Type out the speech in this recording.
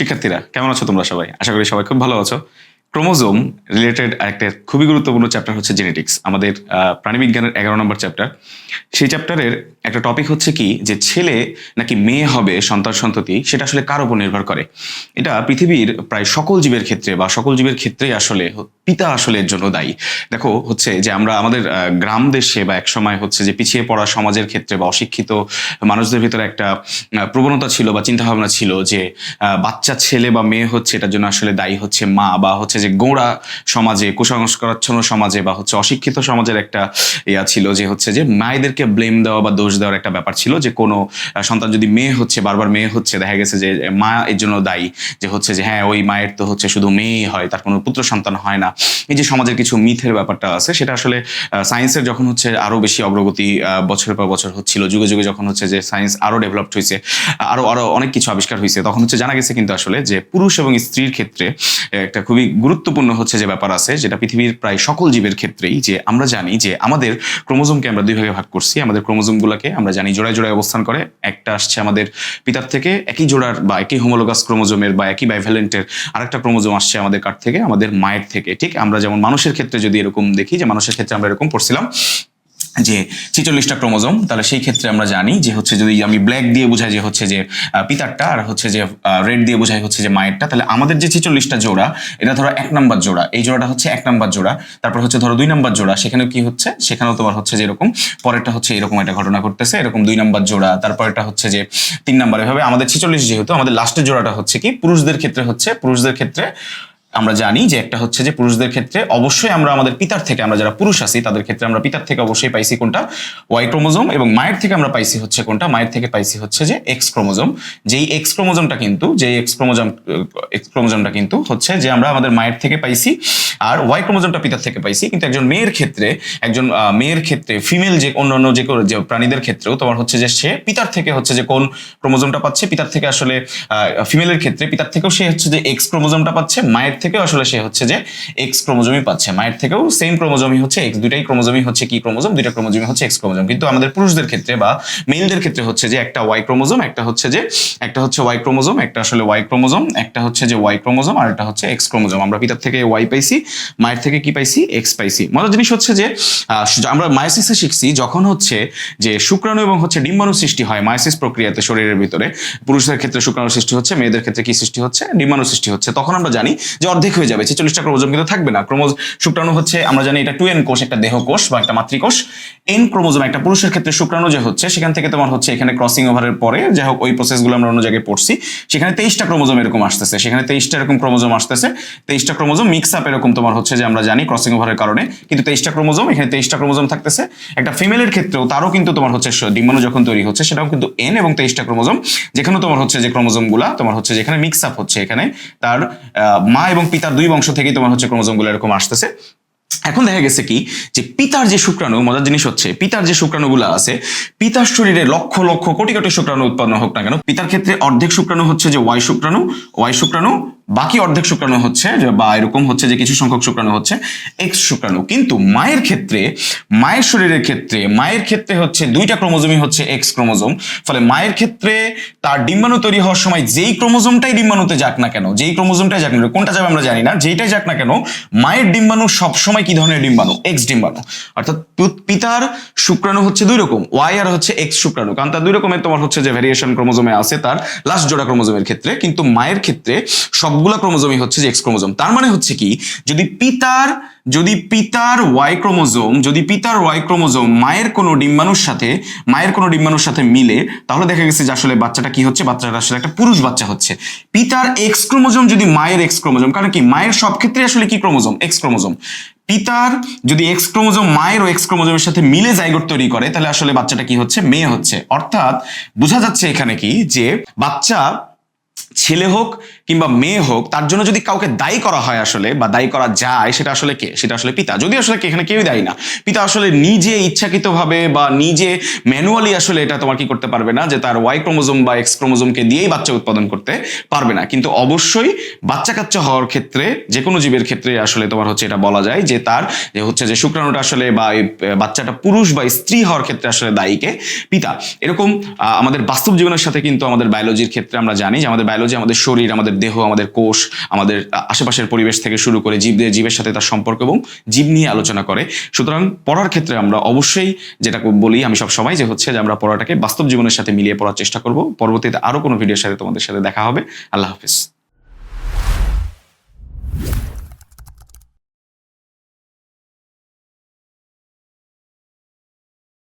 শিক্ষার্থীরা কেমন আছো তোমরা সবাই? আশা করি সবাই খুব ভালো আছো। ক্রোমোজোম রিলেটেড একটা খুবই গুরুত্বপূর্ণ চ্যাপ্টার হচ্ছে জেনেটিক্স আমাদের প্রাণীবিজ্ঞানের এগারো নম্বর চ্যাপ্টার সেই চ্যাপ্টারের একটা টপিক হচ্ছে কি, যে ছেলে নাকি মেয়ে হবে সন্তান সন্ততি, সেটা আসলে কার উপর নির্ভর করে? এটা পৃথিবীর প্রায় সকল জীবের ক্ষেত্রে বা সকল জীবের ক্ষেত্রেই আসলে পিতা আসলে এর জন্য দায়ী। দেখো, হচ্ছে যে আমরা আমাদের গ্রাম দেশে বা একসময় হচ্ছে যে পিছিয়ে পড়া সমাজের ক্ষেত্রে বা অশিক্ষিত মানুষদের ভিতরে একটা প্রবণতা ছিল বা চিন্তা ভাবনা ছিল যে বাচ্চা ছেলে বা মেয়ে হচ্ছে এটার জন্য আসলে দায়ী হচ্ছে মা বা হচ্ছে যে গোঁড়া সমাজে, কুসংস্কারাচ্ছন্ন সমাজে বা হচ্ছে অশিক্ষিত সমাজের একটা ইয়া ছিল যে হচ্ছে যে মায়েদেরকে ব্লেম দেওয়া বা দোষ দেওয়ার একটা ব্যাপার ছিল যে কোনো সন্তান যদি মেয়ে হচ্ছে, বারবার মেয়ে হচ্ছে, দেখা গেছে যে মা এর জন্য দায়ী, যে হচ্ছে যে হ্যাঁ ওই মায়ের তো হচ্ছে শুধু মেয়েই হয়, তার কোনো পুত্র সন্তান হয় না। এই যে সমাজের কিছু মিথের ব্যাপারটা আছে, সেটা আসলে সায়েন্সের যখন হচ্ছে আরও বেশি অগ্রগতি বছরের পর বছর হচ্ছিল, যুগে যুগে যখন হচ্ছে যে সায়েন্স আরও ডেভেলপড হয়েছে আরও আরও অনেক কিছু আবিষ্কার হয়েছে তখন হচ্ছে জানা গেছে কিন্তু আসলে যে পুরুষ এবং স্ত্রীর ক্ষেত্রে একটা খুবই গুরুত্বপূর্ণ হচ্ছে যে ব্যাপার আছে, যেটা পৃথিবীর প্রায় সকল জীবের ক্ষেত্রেই যে আমরা জানি যে আমাদের ক্রোমোজোমকে আমরা দুই ভাগে ভাগ করছি। আমাদের ক্রোমোজোমগুলোকে আমরা জানি জোড়ায় জোড়ায় অবস্থান করে, একটা আসছে আমাদের পিতার থেকে, একই জোড়ার বা একই হোমোলোগাস ক্রোমোজোমের বা একই বাইভ্যালেন্টের আরেকটা ক্রোমোজোম আসছে আমাদের কার থেকে? আমাদের মায়ের থেকে। ঠিক আমরা যেমন মানুষের ক্ষেত্রে যদি এরকম দেখি যে মানুষের ক্ষেত্রে আমরা এরকম পড়ছিলাম যে ছেচল্লিশটা ক্রোমোজোম, তাহলে সেই ক্ষেত্রে আমরা জানি যে হচ্ছে যদি আমি ব্ল্যাক দিয়ে বোঝাই যে হচ্ছে যে পিতারটা আর হচ্ছে যে রেড দিয়ে বোঝাই হচ্ছে যে মায়েরটা, তাহলে আমাদের যে ছেচল্লিশটা জোড়া, এটা ধরো এক নাম্বার জোড়া, এই জোড়াটা হচ্ছে এক নাম্বার জোড়া, তারপর হচ্ছে ধরো দুই নাম্বার জোড়া, সেখানে কি হচ্ছে? সেখানেও তোমার হচ্ছে যে এরকম, পরেরটা হচ্ছে এরকম একটা ঘটনা ঘটতেছে, এরকম দুই নাম্বার জোড়া তারপরটা হচ্ছে যে তিন নাম্বার। এভাবে আমাদের ছেচল্লিশ যেহেতু, আমাদের লাস্টের জোড়াটা হচ্ছে কি? পুরুষদের ক্ষেত্রে হচ্ছে, পুরুষদের ক্ষেত্রে আমরা জানি যে একটা হচ্ছে যে পুরুষদের ক্ষেত্রে অবশ্যই আমরা আমাদের পিতার থেকে আমরা যারা পুরুষ আছি, তাদের ক্ষেত্রে আমরা পিতার থেকে অবশ্যই পাইছি কোনটা? ওয়াই ক্রোমোজোম এবং মায়ের থেকে আমরা পাইছি হচ্ছে কোনটা? মায়ের থেকে পাইছি হচ্ছে যে এক্স ক্রোমোজোম যেই এক্স ক্রোমোজোমটা কিন্তু, যেই এক্স ক্রোমোজোম এক্স ক্রোমোজোমটা কিন্তু হচ্ছে যে আমরা আমাদের মায়ের থেকে পাইছি আর ওয়াই ক্রোমোজোমটা পিতার থেকে পাইছি। কিন্তু একজন মেয়ের ক্ষেত্রে, একজন মেয়ের ক্ষেত্রে ফিমেল যে অন্যান্য যে যে প্রাণীদের ক্ষেত্রেও তোমার হচ্ছে যে সে পিতার থেকে হচ্ছে যে কোন ক্রোমোজোমটা পাচ্ছে? পিতার থেকে আসলে ফিমেলের ক্ষেত্রে পিতার থেকেও সে হচ্ছে যে এক্স ক্রোমোজোমটা পাচ্ছে, মায়ের থেকেও আসলে সে হচ্ছে যে এক্স ক্রোমোজোমই পাচ্ছে। মায়ের থেকেও সেম ক্রোমোজোমই হচ্ছে এক্স দুইটাই ক্রোমোজোমই হচ্ছে কি ক্রোমোজোম, দুইটা ক্রোমোজোমই হচ্ছে এক্স ক্রোমোজোম। কিন্তু আমাদের পুরুষদের ক্ষেত্রে বা মেলদের ক্ষেত্রে হচ্ছে যে একটা ওয়াই ক্রোমোজোম, একটা হচ্ছে যে, একটা হচ্ছে ওয়াই ক্রোমোজোম, একটা আসলে ওয়াই ক্রোমোজোম, একটা হচ্ছে যে ওয়াই ক্রোমোজোম আর একটা হচ্ছে এক্স ক্রোমোজোম। আমরা পিতার থেকে ওয়াই পাইছি, মায়ের থেকে কি পাইছি? এক্স পাইছি। মজার জিনিস হচ্ছে যে আমরা মায়োসিসে শিখছি যখন হচ্ছে যে শুক্রাণু এবং হচ্ছে ডিম্বাণু সৃষ্টি হয় মায়োসিস প্রক্রিয়াতে শরীরের ভিতরে। পুরুষদের ক্ষেত্রে শুক্রাণু সৃষ্টি হচ্ছে, মেয়েদের ক্ষেত্রে কি সৃষ্টি হচ্ছে? ডিম্বাণু সৃষ্টি হচ্ছে। তখন আমরা জানি যে অর্ধেক হয়ে যাবে, ছেচল্লিশটা ক্রোমোজোম কিন্তু থাকবে না। ক্রোমোজ শুক্রাণু হচ্ছে, আমরা জানি এটা টু এন কোষ, একটা দেহ কোষ বা একটা মাতৃকোষ এন ক্রোমোজোম, একটা পুরুষের ক্ষেত্রে শুক্রাণু যে হচ্ছে, সেখান থেকে তোমার হচ্ছে এখানে ক্রসিং ওভারের পরে, যাই হোক, ওই প্রসেসগুলো আমরা অন্য জায়গায় পড়ছি, সেখানে তেইশটা ক্রোমোজোম এরকম আসতেছে, সেখানে তেইশটা এরকম ক্রোমোজোম আসতেছে, তেইশটা ক্রোমোজোম মিক্স আপ এরকম তোমার হচ্ছে যে আমরা জানি ক্রসিং ওভারের কারণে, কিন্তু তেইশটা ক্রোমোজোম, এখানে তেইশটা ক্রোমোজোম থাকতেছে, একটা ফিমেলের ক্ষেত্রেও তারও কিন্তু তোমার হচ্ছে ডিম্বাণু যখন তৈরি হচ্ছে, সেটাও কিন্তু এন এবং তেইশটা ক্রোমোজোম, যেখানে তোমার হচ্ছে যে ক্রোমোজোমগুলা, তোমার হচ্ছে যেখানে মিক্স আপ হচ্ছে এখানে, তার মা এবং পিতার দুই বংশ থেকেই তোমার হচ্ছে ক্রোমোজোমগুলো এরকম আসতেছে এখন দেখা গেছে কি, যে পিতার যে শুক্রাণু, মজার জিনিস হচ্ছে, পিতার যে শুক্রাণুগুলো আছে, পিতার শরীরে লক্ষ লক্ষ কোটি কোটি শুক্রাণু উৎপন্ন হোক না কেন, পিতার ক্ষেত্রে অর্ধেক শুক্রাণু হচ্ছে যে ওয়াই শুক্রাণু ওয়াই শুক্রাণু বাকি অর্ধেক শুক্রাণু হচ্ছে বা এরকম হচ্ছে যে কিছু সংখ্যক শুক্রাণু হচ্ছে এক্স শুক্রাণু। কিন্তু মায়ের ক্ষেত্রে, মায়ের শরীরের ক্ষেত্রে, মায়ের ক্ষেত্রে হচ্ছে দুইটা ক্রোমোজোমই হচ্ছে এক্স ক্রোমোজোম। ফলে মায়ের ক্ষেত্রে তার ডিম্বাণু তৈরি হওয়ার সময় যেই ক্রোমোজোমটাই ডিম্বাণুতে যাক না কেন, যেই ক্রোমোজোমটাই যাক না কোনটা যাবে আমরা জানি না, যেইটাই যাক না কেন, মায়ের ডিম্বাণু সবসময় কি ধরনের ডিম্বাণু? এক্স ডিম্বাণু। অর্থাৎ পিতার শুক্রাণু হচ্ছে দুই রকম ওয়াই আর হচ্ছে এক্স শুক্রাণু। কারণ তার দুই রকমের তোমার হচ্ছে যে ভেরিয়েশন ক্রোমোজোমে আছে তার লাস্ট জোড়া ক্রোমোজোমের ক্ষেত্রে। কিন্তু মায়ের ক্ষেত্রে সবগুলা ক্রোমোজোমই হচ্ছে যে এক্স ক্রোমোজোম। তার মানে হচ্ছে কি, যদি পিতার যদি পিতার ওয়াই ক্রোমোজোম, যদি পিতার ওয়াই ক্রোমোজোম মায়ের কোনো ডিম্বাণুর সাথে, মায়ের কোনো ডিম্বাণুর সাথে মিলে, তাহলে দেখা গেছে যে আসলে বাচ্চাটা কি হচ্ছে? বাচ্চাটা আসলে একটা পুরুষ বাচ্চা হচ্ছে। পিতার এক্স ক্রোমোজোম যদি মায়ের এক্স ক্রোমোজোম, কারণ কি, মায়ের সব ক্ষেত্রে আসলে কি ক্রোমোজোম? X chromosome. পিতার যদি এক্স ক্রোমোজোম মায়ের ও এক্স ক্রোমোজোমের সাথে মিলে জাইগোট তৈরি করে, তাহলে আসলে বাচ্চাটা কি হচ্ছে? মেয়ে হচ্ছে। অর্থাৎ বোঝা যাচ্ছে এখানে কি, যে বাচ্চা ছেলে হোক কিংবা মেয়ে হোক, তার জন্য যদি কাউকে দায়ী করা হয় আসলে বা দায়ী করা যায়, সেটা আসলে কে? সেটা আসলে পিতা। যদি আসলে এখানে কেউই দায়ী না। পিতা আসলে নিজে ইচ্ছাকৃতভাবে বা নিজে ম্যানুয়ালি আসলে এটা তোমার কি করতে পারবে না, যে তার ওয়াই ক্রোমোজোম বা এক্স ক্রোমোজোমকে দিয়েই বাচ্চা উৎপাদন করতে পারবে না। কিন্তু অবশ্যই বাচ্চা কাচ্চা হওয়ার ক্ষেত্রে যে কোনো জীবের ক্ষেত্রে আসলে তোমার হচ্ছে এটা বলা যায় যে তার, যে হচ্ছে যে শুক্রাণুটা আসলে বা বাচ্চাটা পুরুষ বা স্ত্রী হওয়ার ক্ষেত্রে আসলে দায়ীকে পিতা। এরকম আমাদের বাস্তব জীবনের সাথে কিন্তু আমাদের বায়োলজির ক্ষেত্রে আমরা জানি যে আমাদের বায়োলজি আমাদের শরীর, আমাদের দেহ, আমাদের কোষ, আমাদের আশেপাশের পরিবেশ থেকে শুরু করে জীবদের জীবের সাথে তার সম্পর্ক এবং জীব নিয়ে আলোচনা করে। সুতরাং পড়ার ক্ষেত্রে আমরা অবশ্যই যেটা বলি আমি সব সময় যে হচ্ছে যে আমরা পড়াটাকে বাস্তব জীবনের সাথে মিলিয়ে পড়ার চেষ্টা করব। পরবর্তীতে আরও কোনো ভিডিওর সাথে তোমাদের সাথে দেখা হবে। আল্লাহ হাফিজ।